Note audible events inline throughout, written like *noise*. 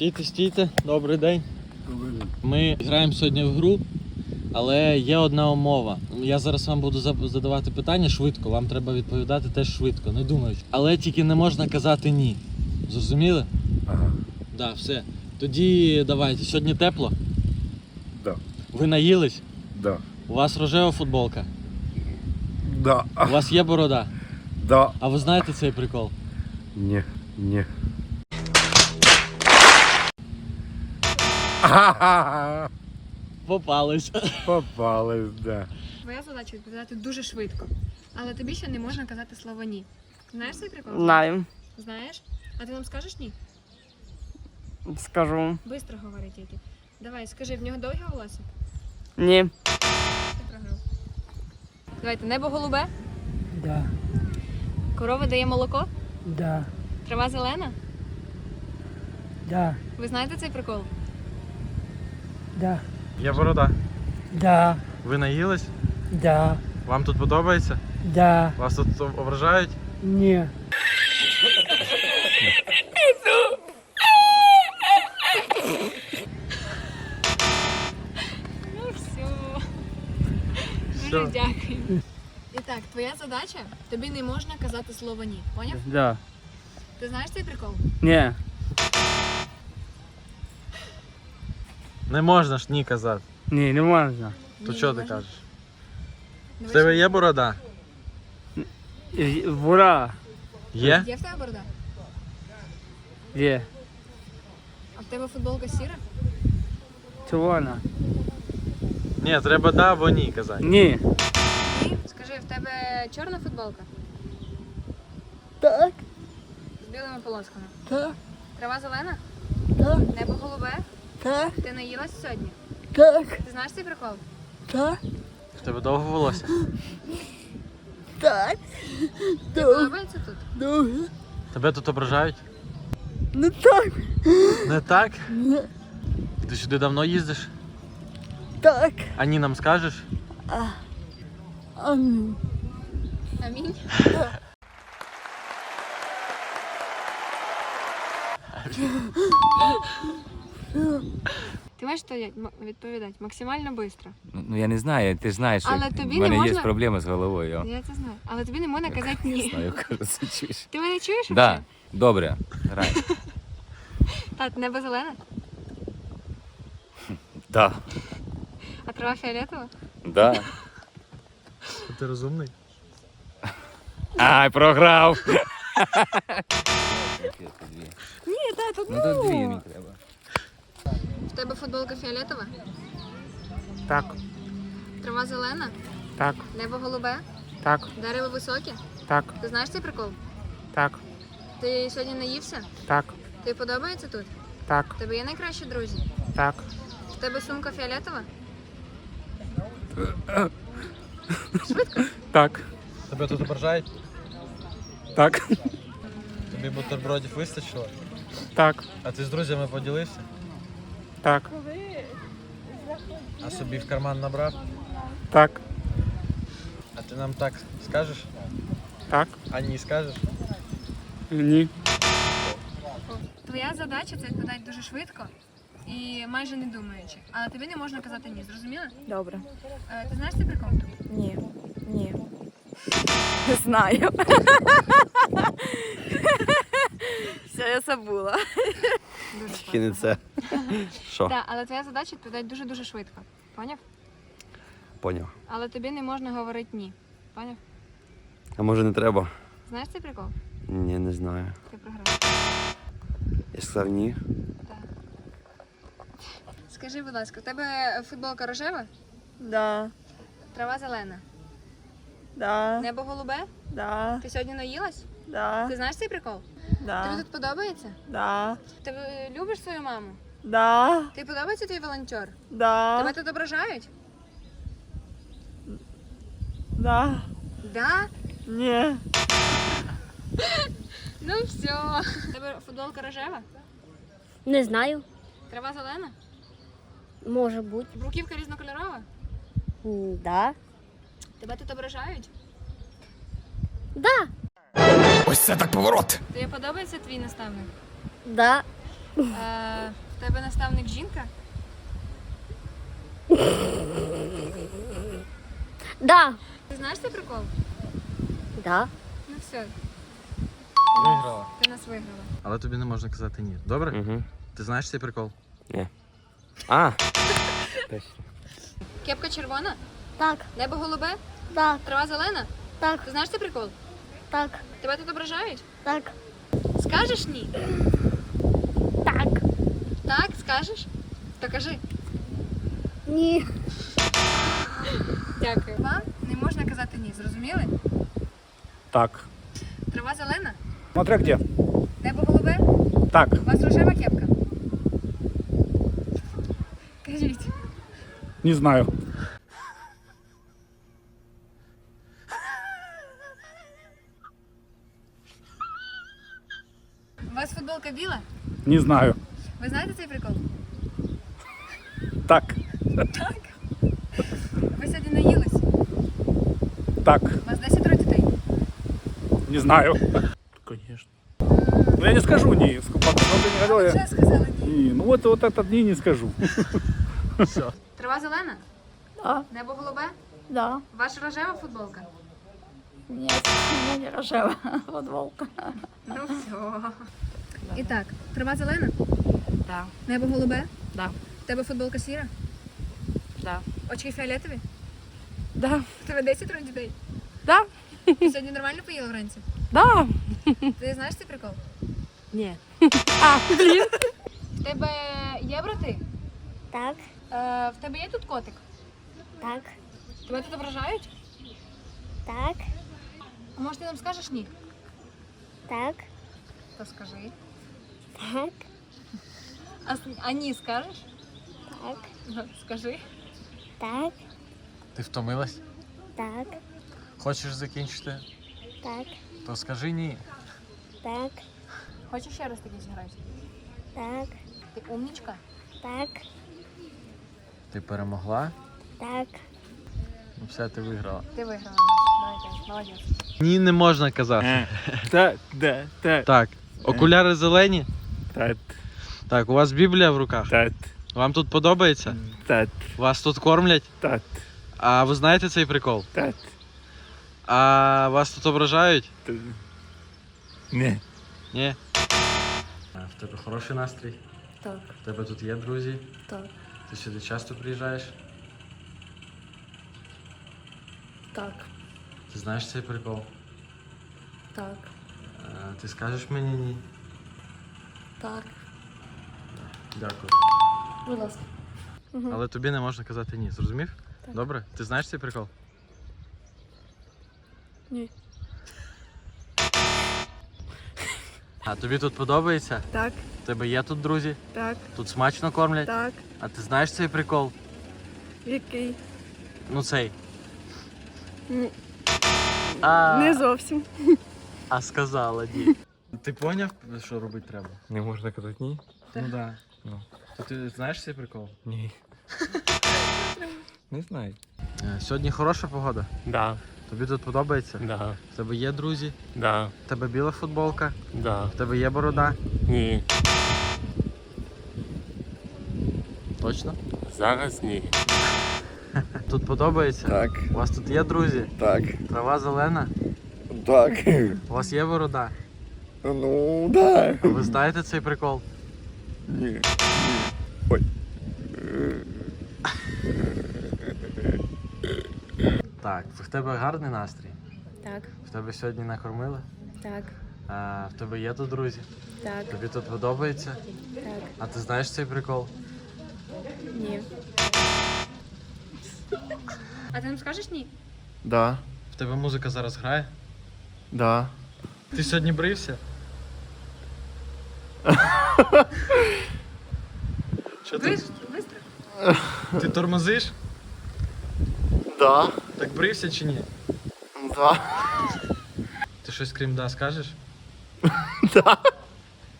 Стійте, стійте, добрий день. Ми граємо сьогодні в гру, але є одна умова. Я зараз вам буду задавати питання швидко, вам треба відповідати теж швидко, не думаючи. Але тільки не можна казати ні. Зрозуміли? Ага. Да, все. Тоді давайте. Сьогодні тепло. Да. Ви наїлись? Да. У вас рожева футболка. Да. У вас є борода. Да. А ви знаєте цей прикол? Ні. Ні. Ага. *laughs* Попались. Попались, да. Твоя задача відповідати дуже швидко. Але тобі ще не можна казати слово ні. Знаєш цей прикол? Знаю, Знаєш? А ти нам скажеш ні? скажу. Бистро говори тільки. Давай, скажи, в нього довгі волосся? Ні. Ти програв. Давайте, небо голубе, Да, корова дає молоко, да, трава зелена. да, Ви знаєте цей прикол? да, Є борода. да, Ви наїлись? да, Вам тут подобається? да, Вас тут ображають? не, Ну все. Все. Дуже дякую. І так, твоя задача тобі не можна казати слово ні. Поняв? Да. Ти знаєш цей прикол? Ні. Не можна ж ні казати. Ні, не можна. То Ні, що ти можна. кажеш? В тебе є борода? Бура. Є? Є в тебе борода? Є. А в тебе футболка сіра? Червона. Ні, треба да або ні казати. Ні. Ні. Скажи, в тебе чорна футболка? так, З білими полосками. так, Трава зелена? так, Небо голубе? так, Ти наїлась сьогодні? так, Ти знаєш цей прикол? так, В тебе довго волосся? так, Тобі так, подобається тут? дуже, Тебе тут ображають? не так, Не так? не Ти сюди давно їздиш? так, А ні нам скажеш? амінь. Амінь. Ти маєш Стоять, м- відповідати максимально швидко. Ну ну, я не знаю, ти ж знаєш, що Але тобі в мене не є можна- проблеми з головою. Я це знаю. Але тобі не можна казати *laughs* ні. Знаю, кажу, чуєш. Ти мене чуєш? Да, добре, грай. *laughs* Так, небо зелене, *laughs* Да, а трава фіолетова. да. Ти розумний? Ай, програв. Ні, так, тут Ну тут дві мені треба. Тебе футболка фіолетова, Так, трава зелена, так, небо голубе, так, дерева високі. так, Ти знаєш цей прикол? так, Ти сьогодні наївся? так, Тобі подобається тут? так, В тебе є найкращі друзі? так, В тебе сумка фіолетова? Швидко? так, Тебе тут ображають? так, Тобі бутербродів вистачило? так, А ти з друзями поділився? Так, А собі в карман набрав? так, А ти нам так скажеш? так, А ні скажеш? ні. Твоя задача це відповідати дуже швидко і майже не думаючи. Але тобі не можна казати ні, зрозуміла? Добре. Е, ти знаєш цей прикол? Ні. Ні. Не знаю. *laughs* Все, я забула. Дуже Тільки не це. *laughs* Що? Так, але твоя задача відповідати дуже-дуже швидко. Поняв? Поняв. Але тобі не можна говорити ні. Поняв? А може не треба? Знаєш цей прикол? Ні, не знаю. Ти програв. Я сказав ні. Так. Скажи, будь ласка, у тебе футболка рожева, Да. трава зелена, Да. небо голубе? Да. Ти сьогодні наїлась? Да. Ти знаєш цей прикол? Тобі тут подобається? Да. Ти любиш свою маму? Да. Ти подобається твій волонтер? Да. Тебе тут ображають? Да. Да? Ні. *laughs* Ну все. Тебе футболка рожева? Не знаю. Трава зелена? Може бути. Бруківка різнокольорова? М, Да. Тебе тут ображають? Да. Ось це так поворот. Тобі подобається твій наставник? Да. Е, тебе наставник жінка? Да. Ти знаєш цей прикол? Да. Ну все, Виграла. ти нас виграла. Але тобі не можна казати ні. Добре? Угу. Ти знаєш цей прикол? А! Кепка червона, Так. небо голубе, Так. трава зелена. Так. Ти знаєш цей прикол? Так. Тебе тут ображають? Так. Скажеш ні? Так. Скажеш? То кажи. Ні. Дякую. Вам не можна казати ні, зрозуміли? Так. Трава зелена, Смотря где. небо голубе, Так. у вас рожева кепка. Кажіть. Не знаю. У вас футболка біла? Не знаю. Ви знаєте цей прикол? Так. Ви сьогодні наїлись. Так. У вас 10 дітей. Не знаю. Конечно. Ну я не скажу не. Пока ты не говорил, я... Вже сказали ні. Не, ну вот, вот этот не не скажу. Трава зелена, Да. небо голубе, Да. ваша рожева футболка. Нет, у меня не рожева *laughs* футболка. Ну все. І так, трава зелена, Да. небо голубе, Да. в тебе футболка сіра, Да. очки фіолетові, Да. в тебе 10 років дітей. Да. Ти сьогодні нормально поїла вранці? Да. Ти знаєш цей прикол? Ні. *laughs* А, блін. В тебе є брати? Так. Е, в тебе є тут котик? Так. Тебе тут ображають? Так. А може ти нам скажеш ні? Так. То скажи. Так. А, а ні скажеш? Так. Ну, Скажи. Так. Ти втомилась? Так. Хочеш закінчити? Так. То скажи ні. Так. Хочеш ще раз таки зіграти? Так. Ти умнічка? Так. Ти перемогла? Так. Ну все, ти виграла. Ти виграла нас. Давай, ти, молодець. Ні, не можна казати. Так, да, так. Так. Окуляри зелені. Так, Так, у вас Біблія в руках. так, Вам тут подобається? так, Вас тут кормлять? так, А ви знаєте цей прикол? так. А вас тут ображають? Не. Ні. В тебе хороший настрій? Так. В тебе тут є друзі? Так. Ти сюди часто приїжджаєш? Так. Ти знаєш цей прикол? Так. А, ти скажеш мені ні? Так. Дякую. Будь ласка. Але тобі не можна казати ні, зрозумів? Добре? Ти знаєш цей прикол? Ні. А тобі тут подобається? Так. У тебе є тут друзі? Так. Тут смачно кормлять? Так. А ти знаєш цей прикол? Який? Ну цей. Ні. А, Не зовсім. а сказала ні. Ти поняв, що робити треба? Не можна казати ні? Ну так. Да. Ну. То ти знаєш цей прикол? Ні. *laughs* Не знаю. Е, Сьогодні хороша погода. Да, Тобі тут подобається? да, В тебе є друзі, да, в тебе біла футболка, да. в тебе є борода. Ні. Точно? Зараз ні. *laughs* Тут подобається? Так. У вас тут є друзі? Так. Трава зелена? Так. У вас є борода? Ну, да. А ви знаєте цей прикол? Ні. Так, в тебе гарний настрій. Так. В тебе сьогодні накормили. Так. А, в тебе є тут друзі. Так. Тобі тут подобається. Так. А ти знаєш цей прикол? Ні. А ти нам скажеш ні? Да. В тебе музика зараз грає? Да. Ти сьогодні брився? Що ти? Ти тормозиш? Да. Так брився чи ні? Да. Ти щось крім да скажеш? *laughs*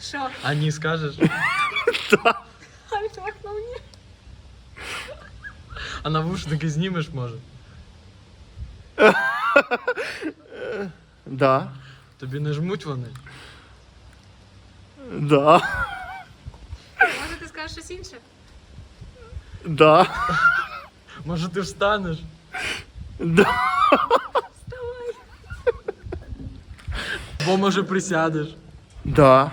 Що? А ні скажеш? А він чувак на мені. А навушники знімеш може? *laughs* Да. Тобі не жмуть вони? Да. Скажеш щось інше? Да. Може ти встанеш? Да. Бо може присядеш. Да.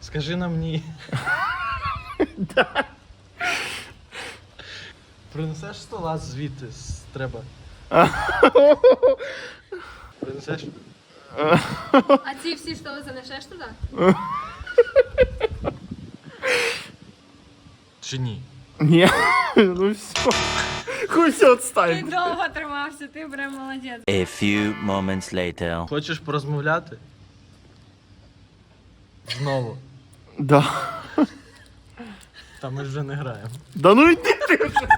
Скажи нам ні. Принесеш стола звідти з- треба. Принесеш? А ці всі столи занесеш туди? Чи ні? Ні. *laughs* Ну все. Хуй все Ти отстань. довго тримався, ти прям молодець. A few moments later. Хочеш порозмовляти? Знову. Да. Та ми ж вже не граємо. Да ну йди ти вже.